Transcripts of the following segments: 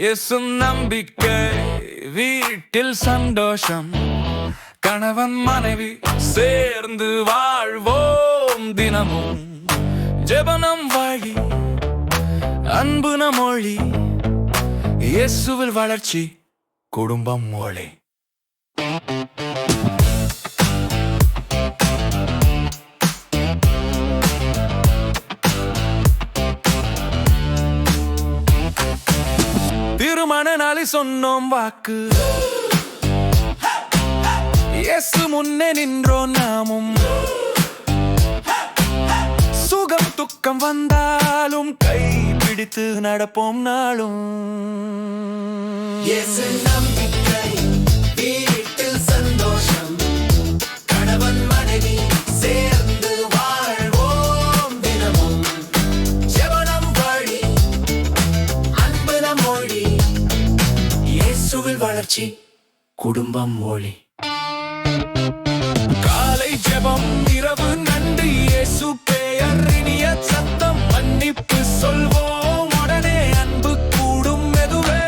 இயேசும் நம்பிக்கை வீட்டில் சந்தோஷம். கணவன் மனைவி சேர்ந்து வாழ்வோம் தினமும். ஜெபனம் வழி அன்புன மொழி இயேசுவில் வளர்ச்சி குடும்பம் மொழி. திருமண நாளில் சொன்னோம் வாக்கு. இயேசு முன்னே நின்றோம் நாமும். சுகம் துக்கம் வந்தாலும் கை பிடித்து நடப்போம் நாளும். நம்பிக்கை. வளர்ச்சி குடும்பம் மொழி. காலை ஜெபம் இரவு நன்றி இயேசு பெயர் இனிய சத்தம் மன்னிப்பு சொல்வோம். உடனே அன்பு கூடும் மெதுவே.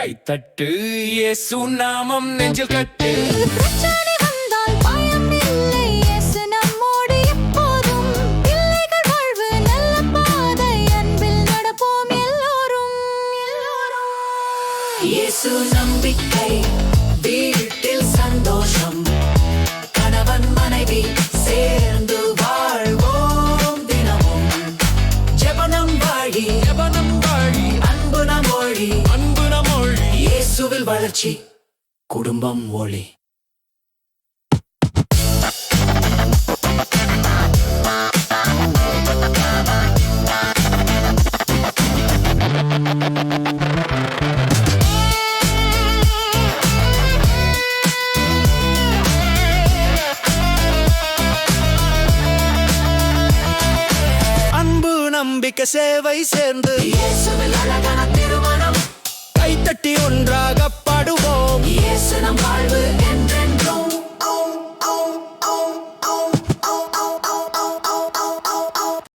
கைத்தட்டு இயேசு நாமம் நெஞ்சில் கட்டு. இயேசு நம்பிக்கை வீட்டில் சந்தோஷம். கணவன் மனைவி சேர்ந்து வாழ்வோம் தினமும். ஜெபனம் வழி ஜெபனம் வழி. அன்பு நம் மொழி அன்பு மொழி இயேசுவில் வளர்ச்சி குடும்பம் ஒளி. நம்பிக்கை சேவை சேர்ந்து திருமணம் கைத்தட்டி ஒன்றாக பாடுவோம்.